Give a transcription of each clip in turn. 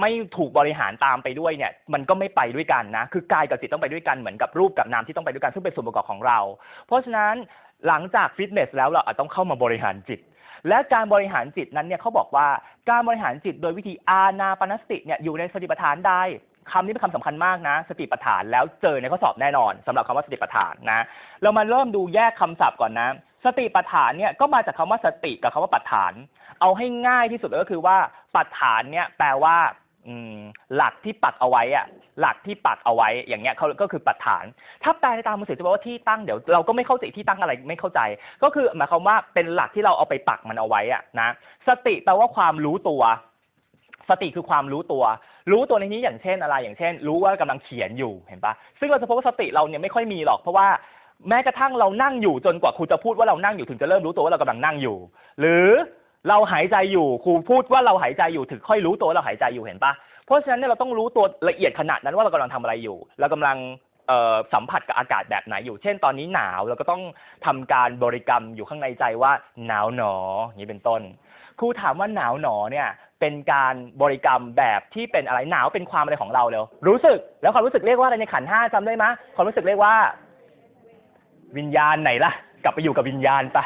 ไม่ถูกบริหารตามไปด้วยเนี่ยมันก็ไม่ไปด้วยกันนะ คือกายกับจิตต้องไปด้วยกันเหมือนกับรูปกับนามที่ต้องไปด้วยกันซึ่งเป็นส่วนประกอบของเรา เพราะฉะนั้นหลังจากฟิตเนสแล้วเราอาจต้องเข้ามาบริหารจิต และการบริหารจิตนั้นเนี่ยเขาบอกว่าการบริหารจิตโดยวิธีอานาปนสติเนี่ยอยู่ในสติปัฏฐานใดคำนี้เป็นคำสำคัญมากนะ สติปัฏฐานแล้วเจอในข้อสอบแน่นอนสำหรับคำว่าสติปัฏฐานนะ เรามาเริ่มดูแยกคำศัพท์ก่อนนะ สติปัฏฐานเนี่ยก็มาจากคำว่าสติกับคำว่าปัฏฐาน เอาให้ง่ายที่สุดก็คือว่าปัฏฐานเนี่ยแปลว่า อืมหลักที่ปักเอาไว้อะหลักที่ปักเอาไว้อย่างเงี้ยเขาก็คือปัฏฐาน ถ้าแปลในตามมือถือจะแปลว่าที่ตั้งเดี๋ยวเราก็ไม่เข้าใจที่ตั้งอะไรไม่เข้าใจ ก็คือหมายความว่าเป็นหลักที่เราเอาไปปักมันเอาไว้อะนะสติแปลว่าความรู้ตัว สติคือความรู้ตัว รู้ตัวในนี้อย่างเช่นอะไร อย่างเช่น รู้ว่ากำลังเขียนอยู่เห็นปะซึ่งเราจะพบว่าสติเราเนี่ยไม่ค่อยมีหรอกเพราะว่าแม้กระทั่งเรานั่งอยู่จนกว่าครูจะพูดว่าเรานั่งอยู่ถึงจะเริ่มรู้ตัวว่าเรากำลังนั่งอยู่ หรือ เราหายใจอยู่ครูพูดว่าเราหายใจอยู่ถึงค่อยรู้ตัวเราหายใจอยู่เห็นปะเพราะฉะนั้นเนี่ยเราต้องรู้ตัวละเอียดขนาดนั้นว่าเรากำลังทำอะไรอยู่ เรากำลังสัมผัสกับอากาศแบบไหนอยู่ เช่น ตอนนี้หนาวเราก็ต้องทำการบริกรรมอยู่ข้างในใจว่าหนาวหนออย่างนี้เป็นต้น ครูถามว่าหนาวหนอเนี่ยเป็นการบริกรรมแบบที่เป็นอะไรหนาวเป็นความอะไรของเราเร็วรู้สึก แล้วความรู้สึกเรียกว่าอะไรในขันห้าจำได้ไหมความรู้สึกเรียกว่า วิญญาณไหนล่ะ กลับไปอยู่กับวิญญาณไป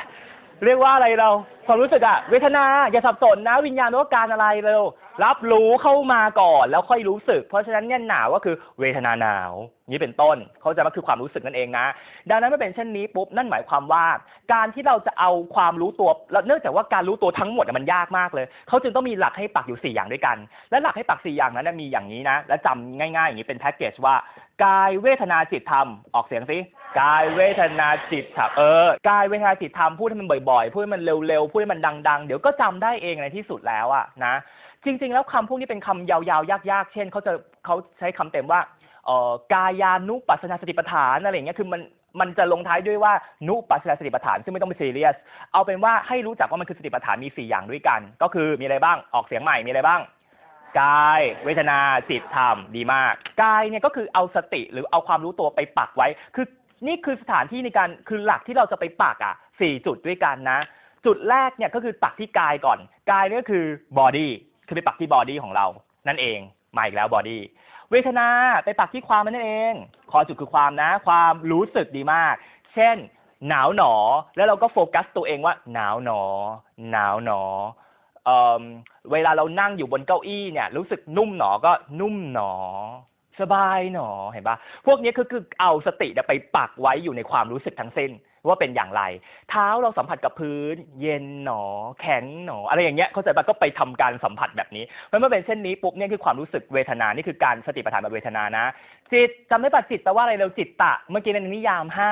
เรียกว่าอะไรเรา ความรู้สึกอะเวทนา อย่าสับสนนะ วิญญาณว่าการอะไรเร็ว รับรู้เข้ามาก่อนแล้วค่อยรู้สึก เพราะฉะนั้นเนี่ยหนาวก็คือเวทนาหนาว นี้เป็นต้น เขาจะว่าคือความรู้สึกนั่นเองนะ ดังนั้นเมื่อเป็นเช่นนี้ปุ๊บนั่นหมายความว่า การที่เราจะเอาความรู้ตัวเนื่องจากว่าการรู้ตัวทั้งหมดมันยากมากเลย เขาจึงต้องมีหลักให้ปักอยู่สี่อย่างด้วยกัน และหลักให้ปักสี่อย่างนั้นมีอย่างนี้นะ และจำง่าย ๆ อย่างนี้เป็นแพ็กเกจว่ากายเวทนาจิตธรรมออกเสียงสิกายเวทนาจิตธรรมเออกายเวทนาจิตธรรมพูดให้มันบ่อยๆ พูดให้มันเร็วๆ พูดให้มันดัง ๆ เดี๋ยวก็จำได้เองในที่สุดแล้วอะนะ จริง ๆ แล้วคำพวกนี้เป็นคำยาวๆ ยากๆ เช่นเขาจะเขาใช้คำเต็มว่าเอ่อกายานุปัสนาสติปัฏฐานอะไรอย่างเงี้ยคือมันมันจะลงท้ายด้วยว่านุปัสสนาสติปัฏฐาน ซึ่งไม่ต้องไปซีเรียส เอาเป็นว่าให้รู้จักว่ามันคือสติปัฏฐานมีสี่อย่างด้วยกัน ก็คือมีอะไรบ้างออกเสียงใหม่มีอะไรบ้าง กาย เวทนาจิตธรรมดีมากกายเนี่ยก็คือเอาสติหรือเอาความรู้ตัวไปปักไว้ คือนี่คือสถานที่ในการคือหลักที่เราจะไปปักอะสี่จุดด้วยกันนะ จุดแรกเนี่ยก็คือปักที่กายก่อน กายนี่ยก็คือบอดี้ คือไปปักที่บอดี้ของเรา นั่นเองมาอีกแล้วบอดี้เวทนาไปปักที่ความนั่นเอง คอจุดคือความนะ ความรู้สึกดีมาก เช่น หนาวหนอ แล้วเราก็โฟกัสตัวเองว่า หนาวหนอ หนาวหนอเอ่อเวลาเรานั่งอยู่บนเก้าอี้เนี่ย รู้สึกนุ่มหนอก็นุ่มหนอ สบายหนอเห็นปะพวกนี้คือคือเอาสติไปปักไว้อยู่ในความรู้สึกทั้งสิ้น ว่าเป็นอย่างไร เท้าเราสัมผัสกับพื้น เย็นหนอ แข็งหนอ อะไรอย่างเงี้ยเข้าใจปะก็ไปทำการสัมผัสแบบนี้เพราะเมื่อเป็นเช่นนี้ปุ๊บเนี่ยคือความรู้สึกเวทนานี่คือการสติปัฏฐานแบบเวทนานะ จิตจำได้ปะจิตแปลว่าอะไรเราจิตตะ เมื่อกี้ในนิยามห้า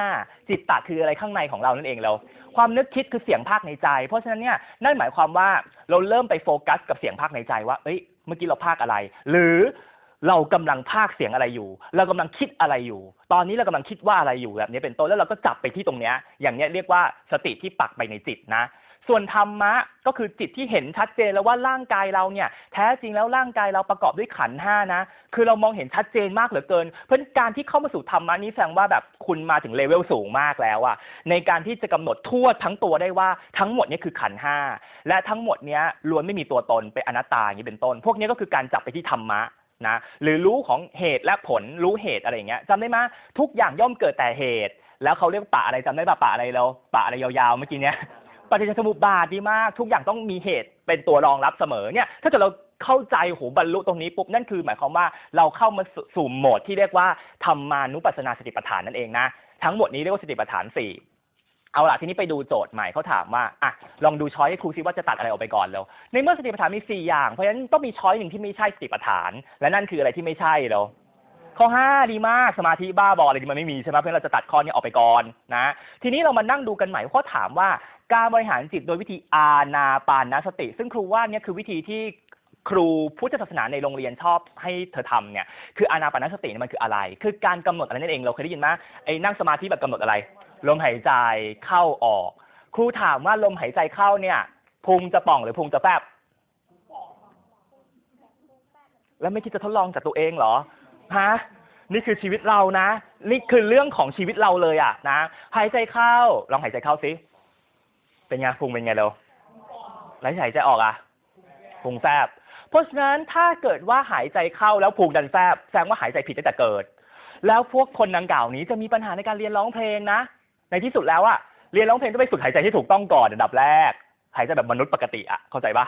จิตตะคืออะไรข้างในของเรานั่นเองเรา ความนึกคิดคือเสียงภาคในใจ เพราะฉะนั้นเนี่ยนั่นหมายความว่าเราเริ่มไปโฟกัสกับเสียงภาคในใจว่าเอ้ยเมื่อกี้เราภาคอะไร หรือ เรากำลังภาคเสียงอะไรอยู่ เรากำลังคิดอะไรอยู่ ตอนนี้เรากำลังคิดว่าอะไรอยู่แบบนี้เป็นต้นแล้วเราก็จับไปที่ตรงเนี้ยอย่างเนี้ยเรียกว่าสติที่ปักไปในจิตนะ ส่วนธรรมะก็คือจิตที่เห็นชัดเจนแล้วว่าร่างกายเราเนี่ย แท้จริงแล้วร่างกายเราประกอบด้วยขันห้านะ คือเรามองเห็นชัดเจนมากเหลือเกิน เพราะการที่เข้ามาสู่ธรรมะนี้แสดงว่าแบบคุณมาถึงเลเวลสูงมากแล้วอะในการที่จะกำหนดทั่วทั้งตัวได้ว่าทั้งหมดนี้คือขันห้าและทั้งหมดเนี้ยล้วนไม่มีตัวตนเป็นอนัตตาอย่างนี้เป็นต้น พวกนี้ก็คือการจับไปที่ธรรมะ นะหรือรู้ของเหตุและผลรู้เหตุอะไรอย่างเงี้ยจำได้ไหมทุกอย่างย่อมเกิดแต่เหตุ แล้วเขาเรียกป่าอะไรจำได้ป่ะป่าอะไรเราป่าอะไรยาวๆเมื่อกี้เนี้ยปฏิจจสมุปบาทดีมาก ทุกอย่างต้องมีเหตุเป็นตัวรองรับเสมอเนี่ยถ้าเกิดเราเข้าใจโหบรรลุตรงนี้ปุ๊บนั่นคือ หมายความว่าเราเข้ามาสู่โหมดที่เรียกว่าธรรมานุปัสสนาสติปัฏฐานนั่นเองนะทั้งหมดนี้เรียกว่าสติปัฏฐานสี่ เอาล่ะทีนี้ไปดูโจทย์ใหม่เขาถามว่าอะลองดูช้อยให้ครูซิว่าจะตัดอะไรออกไปก่อนแล้ว ในเมื่อสติปัฏฐานมีสี่อย่างเพราะฉะนั้นต้องมีช้อยหนึ่งที่ไม่ใช่สติปัฏฐาน และนั่นคืออะไรที่ไม่ใช่แล้วข้อห้าดีมากสมาธิบ้าบออะไรที่มันไม่มีใช่ไหมเพราะฉะนั้นเราจะตัดข้อนี้ออกไปก่อนนะ ทีนี้เรามานั่งดูกันใหม่เขาถามว่าการบริหารจิตโดยวิธีอาณาปานสติ ซึ่งครูว่าเนี่ยคือวิธีที่ครูพุทธศาสนาในโรงเรียนชอบให้เธอทำเนี่ยคืออานาปานสติมันคืออะไร คือการกำหนดอะไรนั่นเองเราเคยได้ยินไหมไอ้นั่งสมาธิแบบกำหนดอะไร ลมหายใจเข้าออก ครูถามว่าลมหายใจเข้าเนี่ยพุงจะป่องหรือพุงจะแฟบแล้วไม่คิดจะทดลองจากตัวเองเหรอฮะนี่คือชีวิตเรานะ นี่คือเรื่องของชีวิตเราเลยอะนะหายใจเข้า ลองหายใจเข้าสิเป็นไงพุงเป็นไงเร็วแล้วหายใจออกอะพุงแฟบ เพราะฉะนั้นถ้าเกิดว่าหายใจเข้าแล้วพุงดันแฟบแสดงว่าหายใจผิดตั้งแต่เกิด แล้วพวกคนดังกล่าวนี้จะมีปัญหาในการเรียนร้องเพลงนะ ในที่สุดแล้วอะเรียนร้องเพลงต้องไปฝึกหายใจที่ถูกต้องก่อนอันดับแรก หายใจแบบมนุษย์ปกติอะเข้าใจปะ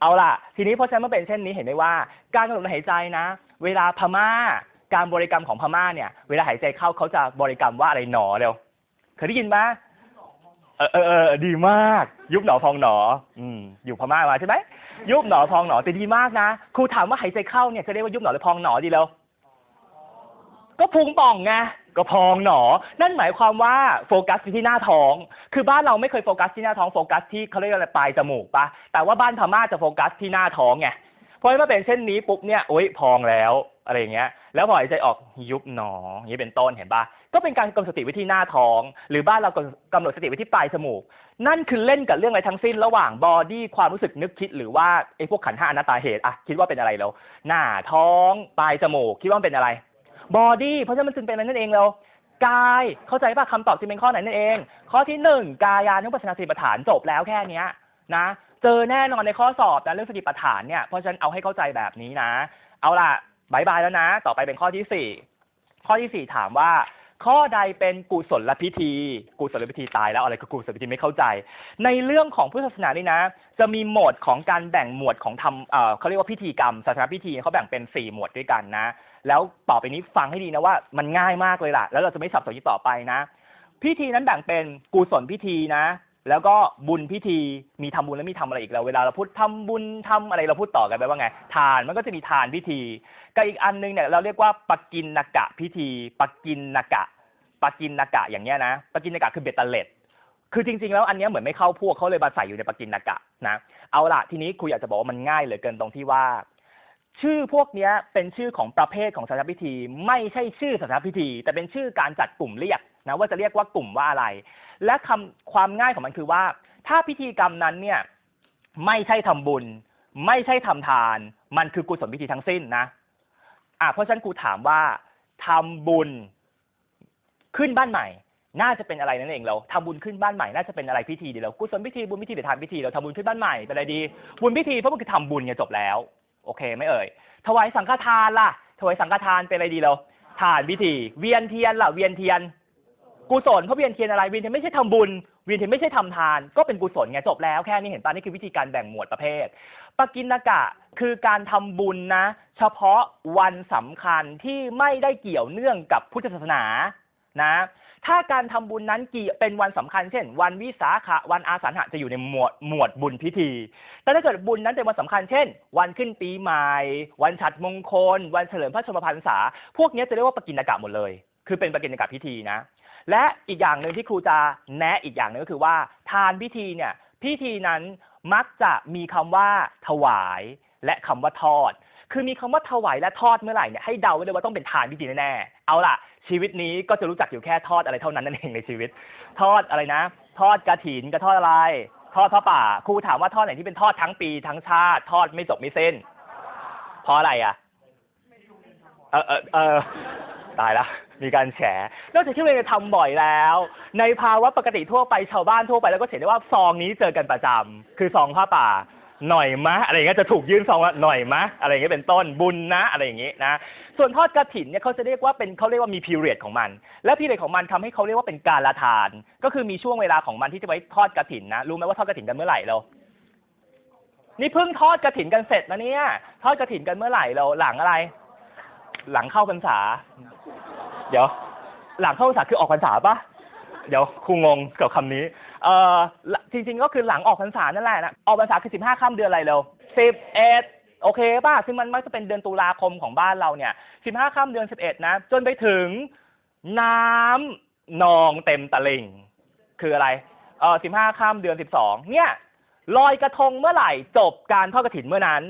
เอาล่ะ ทีนี้เพราะฉะนั้นเมื่อเป็นเช่นนี้เห็นได้ว่า การกำหนดหายใจนะ เวลาพม่า การบริกรรมของพม่าเนี่ย เวลาหายใจเข้าเขาจะบริกรรมว่าอะไรหนอเร็วเคยได้ยินไหมเออเออเออดีมาก ยุบหนอพองหนอ อืม อยู่พม่ามาใช่ไหมยุบหนอพองหนอแต่ดีมากนะครูถามว่าหายใจเข้าเนี่ยจะเรียกว่ายุบหนอหรือพองหนอดีแล้วก็พุงป่องไง ก็พองหนอ นั่นหมายความว่าโฟกัสที่หน้าท้อง คือบ้านเราไม่เคยโฟกัสที่หน้าท้องโฟกัสที่เขาเรียกอะไรปลายจมูกปะแต่ว่าบ้านพม่าจะโฟกัสที่หน้าท้องไงพราะฉะนั้นเมื่อเป็นเช่นนี้ปุ๊บเนี่ยโอ๊ยพองแล้วอะไรเงี้ย แล้วพอหายใจออกยุบหนออย่างนี้เป็นต้นเห็นปะก็เป็นการกำหนดสติไว้ที่หน้าท้อง หรือบ้านเรากำหนดสติไว้ที่ปลายจมูก นั่นคือเล่นกับเรื่องอะไรทั้งสิ้นระหว่างบอดี้ความรู้สึกนึกคิด หรือว่าไอ้พวกขันห้าอนัตตาเหตุอะคิดว่าเป็นอะไรแล้ว หน้าท้องปลายจมูกคิดว่าเป็นอะไร บอดี้เพราะฉะนั้นมันจึงเป็นอะไรนั่นเองเรากายเข้าใจป่ะคำตอบจึงเป็นข้อไหนนั่นเอง ข้อที่หนึ่งกายานุปัสสนาสติปัฏฐานจบแล้วแค่เนี้ยนะ เจอแน่นอนในข้อสอบนะเรื่องสติปัฏฐานเนี่ยเพราะฉะนั้นเอาให้เข้าใจแบบนี้นะ เอาล่ะบายบายแล้วนะ ต่อไปเป็นข้อที่สี่ข้อที่สี่ถามว่า ข้อใดเป็นกุศลพิธี กุศลพิธีตายแล้วอะไรก็กุศลพิธีไม่เข้าใจ ในเรื่องของพุทธศาสนานี่นะ จะมีโหมดของการแบ่งหมวดของทำเอ่อเขาเรียกว่าพิธีกรรมศาสนาพิธีเขาแบ่งเป็นสี่หมวดด้วยกันนะ แล้วต่อไปนี้ฟังให้ดีนะว่ามันง่ายมากเลยล่ะ แล้วเราจะไม่สับสนที่ต่อไปนะ พิธีนั้นแบ่งเป็นกุศลพิธีนะ แล้วก็บุญพิธีมีทำบุญแล้วมีทำอะไรอีกแล้วเวลาเราพูดทำบุญทำอะไรเราพูดต่อกันไปว่าไง ทานมันก็จะมีทานพิธีกับอีกอันนึงเนี่ยเราเรียกว่าปกินนกะพิธีปกินนกะปกินนกะอย่างเงี้ยนะปกินนกะคือเบตเตเล็ดคือจริงๆแล้วอันนี้เหมือนไม่เข้าพวกเขาเลยมาใส่อยู่ในปกินนกะนะเอาล่ะทีนี้ครูอยากจะบอกว่ามันง่ายเหลือเกินตรงที่ว่า ชื่อพวกนี้เป็นชื่อของประเภทของศานพิธี ไม่ใช่ชื่อศานพิธี แต่เป็นชื่อการจัดกลุ่มเรียกนะว่าจะเรียกว่ากลุ่มว่าอะไร และคำความง่ายของมันคือว่า ถ้าพิธีกรรมนั้นเนี่ยไม่ใช่ทำบุญ ไม่ใช่ทำทาน มันคือกุศลพิธีทั้งสิ้นนะอะเพราะฉะนั้นกูถามว่าทำบุญขึ้นบ้านใหม่ น่าจะเป็นอะไรนั่นเองเราทำบุญขึ้นบ้านใหม่น่าจะเป็นอะไรพิธีดีเรากุศลพิธีบุญพิธีหรือทานพิธีเราทำบุญขึ้นบ้านใหม่เป็นอะไรดีบุญพิธีเพราะมันคือทำบุญไงจบแล้ว โอเคไม่เอ่ยถวายสังฆทานล่ะถวายสังฆทานเป็นอะไรดีเราทานพิธี เวียนเทียนล่ะเวียนเทียน กุศลเพราะเวียนเทียนอะไรเวียนเทียนไม่ใช่ทำบุญเวียนเทียนไม่ใช่ทำทาน ก็เป็นกุศลไงจบแล้วแค่นี้เห็นปะนี่คือวิธีการแบ่งหมวดประเภทปกินกะคือการทำบุญนะ เฉพาะวันสำคัญที่ไม่ได้เกี่ยวเนื่องกับพุทธศาสนานะ ถ้าการทำบุญนั้นกี่เป็นวันสำคัญ เช่น วันวิสาขะวันอาสาฬหะจะอยู่ในหมวดหมวดบุญพิธี แต่ถ้าเกิดบุญนั้นเป็นวันสำคัญ เช่น วันขึ้นปีใหม่ วันฉัตรมงคล วันเฉลิมพระชนมพรรษา พวกนี้จะเรียกว่าปกินกะหมดเลย คือเป็นปกินกะพิธีนะ และอีกอย่างหนึ่งที่ครูจะแนะอีกอย่างหนึงก็คือว่า ทานพิธีเนี่ยพิธีนั้นมักจะมีคำว่าถวาย และคำว่าทอด คือมีคำว่าถวายและทอดเมื่อไหร่เนี่ยให้เดาไว้เลยว่าต้องเป็นทานพิธีแน่ๆเอาล่ะ ชีวิตนี้ก็จะรู้จักอยู่แค่ทอดอะไรเท่านั้นนั่นเองในชีวิต ทอดอะไรนะ ทอดกระถินกับทอดอะไร ทอดพระป่าครูถามว่าทอดไหนที่เป็นทอดทั้งปีทั้งชาติ ทอดไม่จบไม่สิ้นเพราะอะไรอะเออเออเออตายละ มีการแฉนอกจากที่เรียนจะทำบ่อยแล้ว ในภาวะปกติทั่วไปชาวบ้านทั่วไปแล้วก็เห็นได้ว่าซองนี้เจอกันประจำคือซองผ้าป่า หน่อยมะอะไรอย่างเงี้ยจะถูกยื่นซองว่าหน่อยมะอะไรอย่างเงี้ยเป็นต้นบุญนะอะไรอย่างเงี้ยนะส่วนทอดกระถินเนี่ยเขาจะเรียกว่าเป็นเขาเรียกว่ามีพีเรียดของมัน และพีเรียดของมันทำให้เขาเรียกว่าเป็นการละทาน ก็คือมีช่วงเวลาของมันที่จะไว้ทอดกระถินนะรู้ไหมว่าทอดกระถินกันเมื่อไหร่เรา นี่เพิ่งทอดกระถินกันเสร็จนะเนี่ย ทอดกระถินกันเมื่อไหร่เราหลังอะไร หลังเข้าพรรษา เดี๋ยว หลังเข้าพรรษาคือออกพรรษาปะเดี๋ยวครูงงกับคำนี้ เอ่อจริง ๆ ก็คือหลังออกพรรษานั่นแหละนะออกพรรษาคือสิบห้าค่ำเดือนอะไรเร็วสิบเอ็ดโอเคป่ะซึ่งมันมักจะเป็นเดือนตุลาคมของบ้านเราเนี่ยสิบห้าค่ำเดือนสิบเอ็ดนะ จนไปถึงน้ำนองเต็มตะลิ่ง คืออะไรเออสิบห้าค่ำเดือนสิบสองเนี่ยลอยกระทงเมื่อไหร่จบการทอดกระถินเมื่อนั้น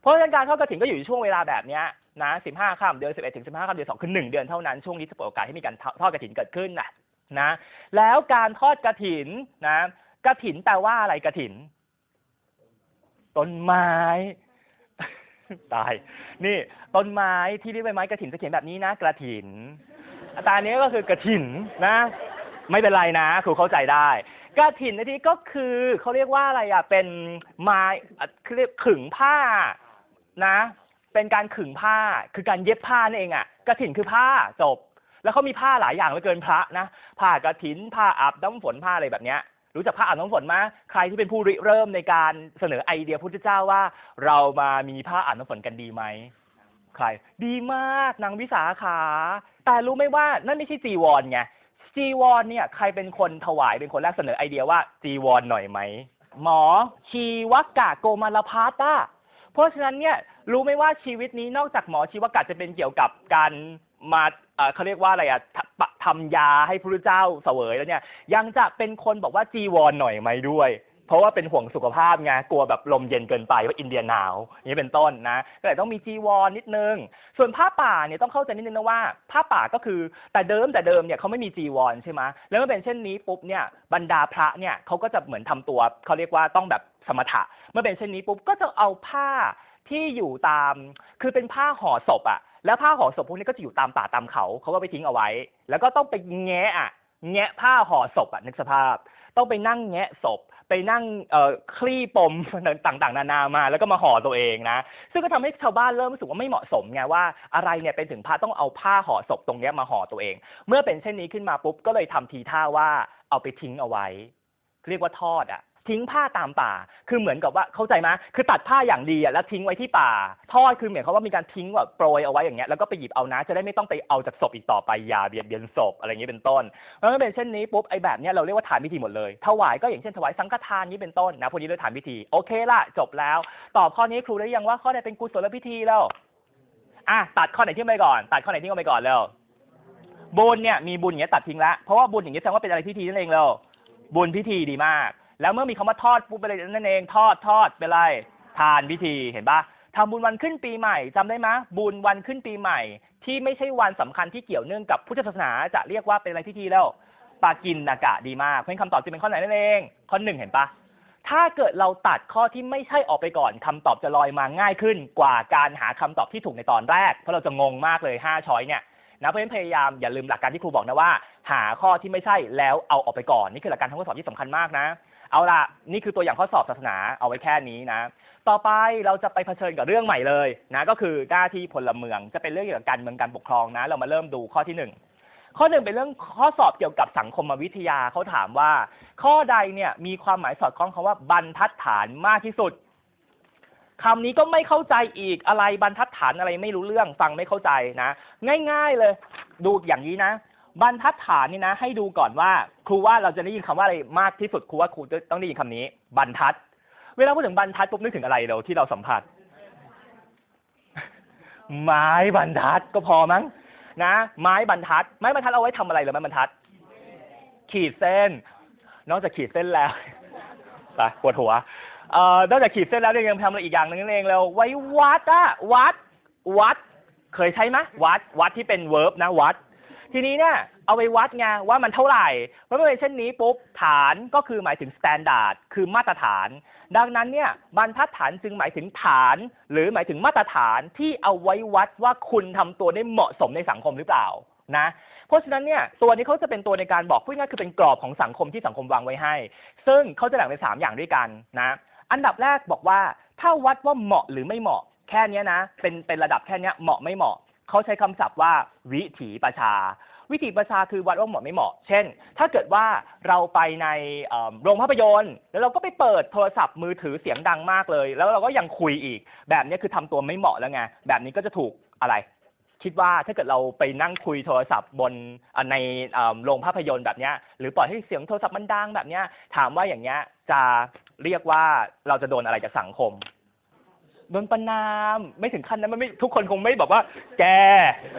เพราะฉะนั้นการทอดกระถินก็อยู่ในช่วงเวลาแบบเนี้ย นะสิบห้าค่ำเดือนสิบเอ็ดถึงสิบห้าค่ำเดือนสองคือหนึ่งเดือนเท่านั้น ช่วงนี้จะเปิดโอกาสให้มีการทอดกระถินเกิดขึ้นนะนะ แล้วการทอดกระถินนะกระถินแปลว่าอะไรกระถิน ต้นไม้ตาย นี่ต้นไม้ที่เรียกใบไม้กระถินจะเขียนแบบนี้นะกระถินตาเนี้ยก็คือกระถินนะ ไม่เป็นไรนะครูเข้าใจได้กระถินในที่ก็คือเขาเรียกว่าอะไรอะเป็นไม้เรียกขึงผ้านะ เป็นการขึงผ้าคือการเย็บผ้านั่นเองอะกระถินคือผ้าจบ แล้วเขามีผ้าหลายอย่างเหลือเกินพระนะผ้ากระถินผ้าอาบน้ำฝนผ้าอะไรแบบเนี้ยรู้จักผ้าอาบน้ำฝนไหมใครที่เป็นผู้ริเริ่มในการเสนอไอเดียพุทธเจ้าว่า เรามามีผ้าอาบน้ำฝนกันดีไหมใคร ดีมากนางวิสาขา แต่รู้ไหมว่านั่นไม่ใช่จีวรไงจีวรเนี่ยใครเป็นคนถวายเป็นคนแรกเสนอไอเดียว่าจีวรหน่อยไหมหมอชีวกะโกมารพัฒน์อะ เพราะฉะนั้นเนี่ยรู้ไหมว่าชีวิตนี้นอกจากหมอชีวกะจะเป็นเกี่ยวกับการมาเขาเรียกว่าอะไรอะทำยาให้พระเจ้าเสวยแล้วเนี่ย ยังจะเป็นคนบอกว่าจีวรหน่อยไหมด้วย เพราะว่าเป็นห่วงสุขภาพไงกลัวแบบลมเย็นเกินไปว่าอินเดียหนาวนี้เป็นต้นนะก็เลยต้องมีจีวรนิดนึง ส่วนผ้าป่าเนี่ยต้องเข้าใจนิดนึงนะว่าผ้าป่าก็คือแต่เดิมแต่เดิมเนี่ยเขาไม่มีจีวรใช่ไหมแล้วเมื่อเป็นเช่นนี้ปุ๊บเนี่ยบรรดาพระเนี่ยเขาก็จะเหมือนทำตัวเขาเรียกว่าต้องแบบสมถะ เมื่อเป็นเช่นนี้ปุ๊บก็จะเอาผ้าที่อยู่ตาม คือเป็นผ้าห่อศพอะแล้วผ้าห่อศพพวกนี้ก็จะอยู่ตามป่าตามเขาเขาก็ไปทิ้งเอาไว้ แล้วก็ต้องไปแงะอะแงะผ้าห่อศพอะนึกสภาพ ต้องไปนั่งแงะศพ ไปนั่งเอ่อคลี่ปมต่างๆ นานามา แล้วก็มาห่อตัวเองนะ ซึ่งก็ทำให้ชาวบ้านเริ่มรู้สึกว่าไม่เหมาะสมไงว่าอะไรเนี่ยเป็นถึงพระต้องเอาผ้าห่อศพตรงเนี้ยมาห่อตัวเอง เมื่อเป็นเช่นนี้ขึ้นมาปุ๊บก็เลยทำทีท่าว่าเอาไปทิ้งเอาไว้ เรียกว่าทอดอะ ทิ้งผ้าตามป่า คือเหมือนกับว่าเข้าใจไหมคือตัดผ้าอย่างดีอะแล้วทิ้งไว้ที่ป่า ทอดคือเหมือนเขาว่ามีการทิ้งแบบโปรยเอาไว้อย่างเงี้ยแล้วก็ไปหยิบเอานะจะได้ไม่ต้องไปเอาจากศพอีกต่อไปอย่าเบียดเบียนศพอะไรอย่างนี้เป็นต้นเพราะฉะนั้นเป็นเช่นนี้ปุ๊บไอ้แบบเนี้ยเราเรียกว่าฐานพิธีหมดเลยถวายก็อย่างเช่นถวายสังฆทานนี้เป็นต้นนะพวกนี้เรียกฐานพิธีโอเคละจบแล้ว ตอบข้อนี้ครูได้ยังว่าข้อไหนเป็นกุศลพิธีแล้วอะตัดข้อไหนทิ้งไปก่อน ตัดข้อไหนทิ้งไปก่อนแล้วบุญเนี่ยมีบุญอย่างเงี้ยตัดทิ้งละเพราะว่าบุญอย่างเงี้ยแสดงว่าเป็นอะไรพิธีนั่นเองแล้วบุญพิธีดีมาก แล้วเมื่อมีคำว่าทอดปุ๊บไปเลยนั่นเองทอดทอดเป็นไรทานพิธีเห็นปะทำบุญวันขึ้นปีใหม่จำได้ไหมบุญวันขึ้นปีใหม่ ที่ไม่ใช่วันสำคัญที่เกี่ยวเนื่องกับพุทธศาสนาจะเรียกว่าเป็นอะไรพิธีแล้วปากินนากะดีมากเพราะฉะนั้นคำตอบจะเป็นข้อไหนนั่นเอง ข้อหนึ่งเห็นปะถ้าเกิดเราตัดข้อที่ไม่ใช่ออกไปก่อนคำตอบจะลอยมาง่ายขึ้นกว่าการหาคำตอบที่ถูกในตอนแรก เพราะเราจะงงมากเลย5ช้อยเนี่ยนะเพราะฉะนั้นพยายามอย่าลืมหลักการที่ครูบอกนะว่า หาข้อที่ไม่ใช่แล้วเอาออกไปก่อนนี่คือหลักการทำข้อสอบที่สำคัญมากนะ เอาล่ะ นี่คือตัวอย่างข้อสอบศาสนาเอาไว้แค่นี้นะ ต่อไปเราจะไปเผชิญกับเรื่องใหม่เลยนะ ก็คือหน้าที่พลเมือง จะเป็นเรื่องเกี่ยวกับการเมืองการปกครองนะ เรามาเริ่มดูข้อที่หนึ่งข้อหนึ่งเป็นเรื่องข้อสอบเกี่ยวกับสังคมวิทยาเขาถามว่า ข้อใดเนี่ยมีความหมายสอดคล้องคำว่าบรรทัดฐานมากที่สุดคำนี้ก็ไม่เข้าใจอีกอะไรบรรทัดฐานอะไรไม่รู้เรื่องฟังไม่เข้าใจนะ ง่าย ๆเลย ดูอย่างนี้นะ บรรทัดฐานนี่นะ ให้ดูก่อนว่า ครูว่าเราจะได้ยินคำว่าอะไรมากที่สุดครูว่าครูต้องได้ยินคำนี้ บรรทัด เวลาพูดถึงบรรทัดปุ๊บนึกถึงอะไรเราที่เราสัมผัส ไม้บรรทัดก็พอมั้งนะ ไม้บรรทัด ไม้บรรทัดเอาไว้ทำอะไรเหรอไม้บรรทัด ขีดเส้น นอกจากขีดเส้นแล้วไปปวดหัวเอ่อนอกจากขีดเส้นแล้วเนี่ยยังทำอะไรอีกอย่างหนึงนั่นเองเราไว้วัดอะวัด วัด เคยใช้ไหมวัด วัดที่เป็นเวิร์บนะ วัด ทีนี้เนี่ยเอาไปวัดไงว่ามันเท่าไหร่เพราะเมื่อเป็นเช่นนี้ปุ๊บฐานก็คือหมายถึง standard คือมาตรฐาน ดังนั้นเนี่ยบรรทัดฐานจึงหมายถึงฐาน หรือหมายถึงมาตรฐานที่เอาไว้วัดว่าคุณทำตัวได้เหมาะสมในสังคมหรือเปล่านะเพราะฉะนั้นเนี่ยตัวนี้เขาจะเป็นตัวในการบอกพูดง่ายคือเป็นกรอบของสังคมที่สังคมวางไว้ให้ ซึ่งเขาจะแบ่งเป็นสามอย่างด้วยกันนะอันดับแรกบอกว่าถ้าวัดว่าเหมาะหรือไม่เหมาะแค่นี้นะเป็นเป็นระดับแค่นี้เหมาะไม่เหมาะ เขาใช้คำศัพท์ว่าวิถีประชา วิถีประชาคือวัดว่าเหมาะไม่เหมาะ เช่น ถ้าเกิดว่าเราไปในโรงภาพยนตร์ แล้วเราก็ไปเปิดโทรศัพท์มือถือเสียงดังมากเลย แล้วเราก็ยังคุยอีก แบบนี้คือทำตัวไม่เหมาะแล้วไงแบบนี้ก็จะถูกอะไรคิดว่าถ้าเกิดเราไปนั่งคุยโทรศัพท์บนในโรงภาพยนตร์แบบนี้หรือปล่อยให้เสียงโทรศัพท์มันดังแบบนี้ถามว่าอย่างเงี้ยจะเรียกว่าเราจะโดนอะไรจากสังคม โดนประนามไม่ถึงขั้นนั้นมันไม่ทุกคนคงไม่แบบว่า แก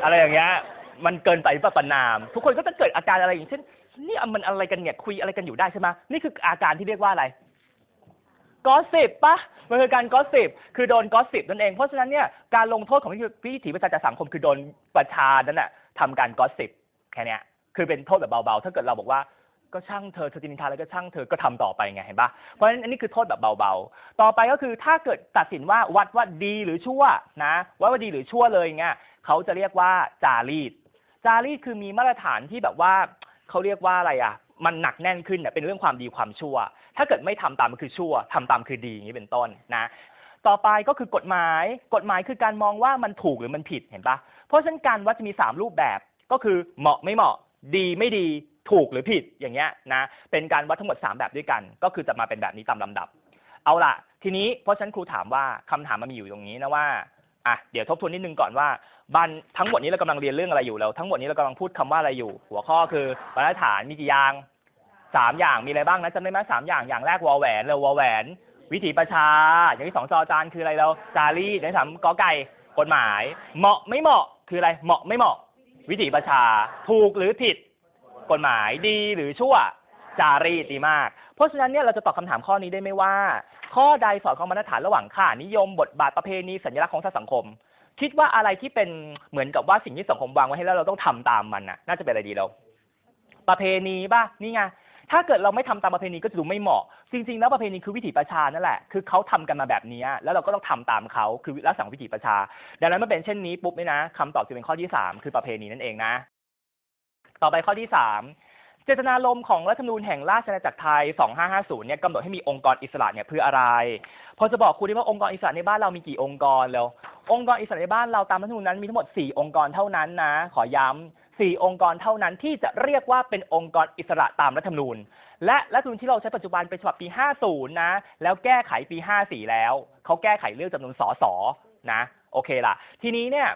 อะไรอย่างเงี้ย มันเกินไปป่ะประนาม ทุกคนก็จะเกิดอาการอะไรอย่างเช่นนี่มันอะไรกันเนี่ยคุยอะไรกันอยู่ได้ใช่ไหมนี่คืออาการที่เรียกว่าอะไรกอสิบปะมันคือการกอสิบคือโดนกอสิบนั่นเอง เพราะฉะนั้นเนี่ยการลงโทษของวิถีประชาจาสังคมคือโดนประชานั่นแหละทำการกอสิบแค่นี้คือเป็นโทษแบบเบาๆ ถ้าเกิดเราบอกว่า ก็ช่างเธอเธอจะนินทาแล้วก็ช่างเธอก็ทำต่อไปไงเห็นปะเพราะฉะนั้นอันนี้คือโทษแบบเบาๆ ต่อไปก็คือถ้าเกิดตัดสินว่าวัดว่าดีหรือชั่วนะวัดว่าดีหรือชั่วเลยเงี้ยเขาจะเรียกว่าจารีตจารีตคือมีมาตรฐานที่แบบว่าเขาเรียกว่าอะไรอะมันหนักแน่นขึ้นเนี่ยเป็นเรื่องความดีความชั่ว ถ้าเกิดไม่ทำตามมันคือชั่วทำตามคือดีอย่างนี้เป็นต้นนะต่อไปก็คือกฎหมาย กฎหมายคือการมองว่ามันถูกหรือมันผิดเห็นปะเพราะฉะนั้นการวัดจะมี 3 รูปแบบก็คือเหมาะไม่เหมาะ ดีไม่ดี ถูกหรือผิดอย่างเงี้ยนะเป็นการวัดทั้งหมด 3 แบบด้วยกัน ก็คือจะมาเป็นแบบนี้ตามลำดับ เอาล่ะ ทีนี้เพราะฉันครูถามว่าคำถามมันมีอยู่ตรงนี้นะว่าอะเดี๋ยวทบทวนนิดนึงก่อนว่าบันทั้งหมดนี้เรากำลังเรียนเรื่องอะไรอยู่แล้วทั้งหมดนี้เรากำลังพูดคำว่าอะไรอยู่ หัวข้อคือบรรทัดฐานมีกี่อย่างสามอย่างมีอะไรบ้างนะจำได้ไหมสามอย่างอย่างแรกวอลแหวนเลยวอลแหวน วิถีประชา อย่างที่สองจอจานคืออะไรเราจารีตอย่างที่สามกอไก่กฎหมาย เหมาะไม่เหมาะคืออะไรเหมาะไม่เหมาะ วิถีประชา ถูกหรือผิด กฎหมายดีหรือชั่วจารีตดีมาก เพราะฉะนั้นเนี่ยเราจะตอบคำถามข้อนี้ได้ไหมว่า ข้อใดสอดคล้องมาตรฐานระหว่างค่านิยมบทบาทประเพณีสัญลักษณ์ของสังคม คิดว่าอะไรที่เป็นเหมือนกับว่าสิ่งที่สังคมวางไว้ให้แล้วเราต้องทำตามมันน่ะ น่าจะเป็นอะไรดีเราประเพณีป่ะนี่ไงถ้าเกิดเราไม่ทำตามประเพณีก็จะดูไม่เหมาะ จริง ๆ แล้วประเพณีคือวิถีประชานั่นแหละ คือเขาทำกันมาแบบนี้ แล้วเราก็ต้องทำตามเขาคือรักษาวิถีประชา ดังนั้นเมื่อเป็นเช่นนี้ปุ๊บเนี่ยนะคำตอบจะเป็นข้อที่สามคือประเพณีนั่นเองนะ ต่อไปข้อที่สามเจตนารมณ์ของรัฐธรรมนูญแห่งราชอาณาจักรไทย 2550 เนี่ยกำหนดให้มีองค์กรอิสระเนี่ยเพื่ออะไร พอจะบอกคุณได้ว่าองค์กรอิสระในบ้านเรามีกี่องค์กรแล้ว องค์กรอิสระในบ้านเราตามรัฐธรรมนูญนั้นมีทั้งหมด 4 องค์กรเท่านั้นนะ ขอย้ำ4 องค์กรเท่านั้นที่จะเรียกว่าเป็นองค์กรอิสระตามรัฐธรรมนูญ และรัฐธรรมนูญที่เราใช้ปัจจุบันเป็นฉบับปี 50 นะ แล้วแก้ไขปี 54 แล้ว เขาแก้ไขเรื่องจำนวนสสนะ โอเคล่ะ ทีนี้เนี่ย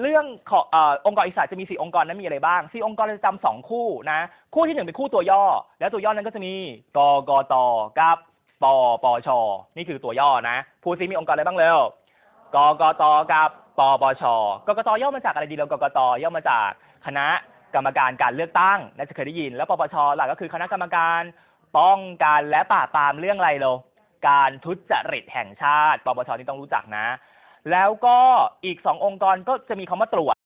เรื่องของอองค์กรอิสระจะมีสี่องค์กรนั้นมีอะไรบ้างสี่องค์กรเราจะจำสองคู่นะ คู่ที่หนึ่งเป็นคู่ตัวย่อ แล้วตัวย่อนั้นก็จะมีกกตกับปปช นี่คือตัวย่อนะพูดซิมีองค์กรอะไรบ้างเร็วกกตกับปปชกกตย่อมาจากอะไรดีเรากกตย่อมาจากคณะกรรมการการเลือกตั้งน่าจะเคยได้ยิน แล้วปปชหลักก็คือคณะกรรมการป้องกันและปราบปรามเรื่องอะไรเราการทุจริตแห่งชาติ ปปชนี่ต้องรู้จักนะ แล้วก็อีกสององค์กรก็จะมีคำว่าตรวจ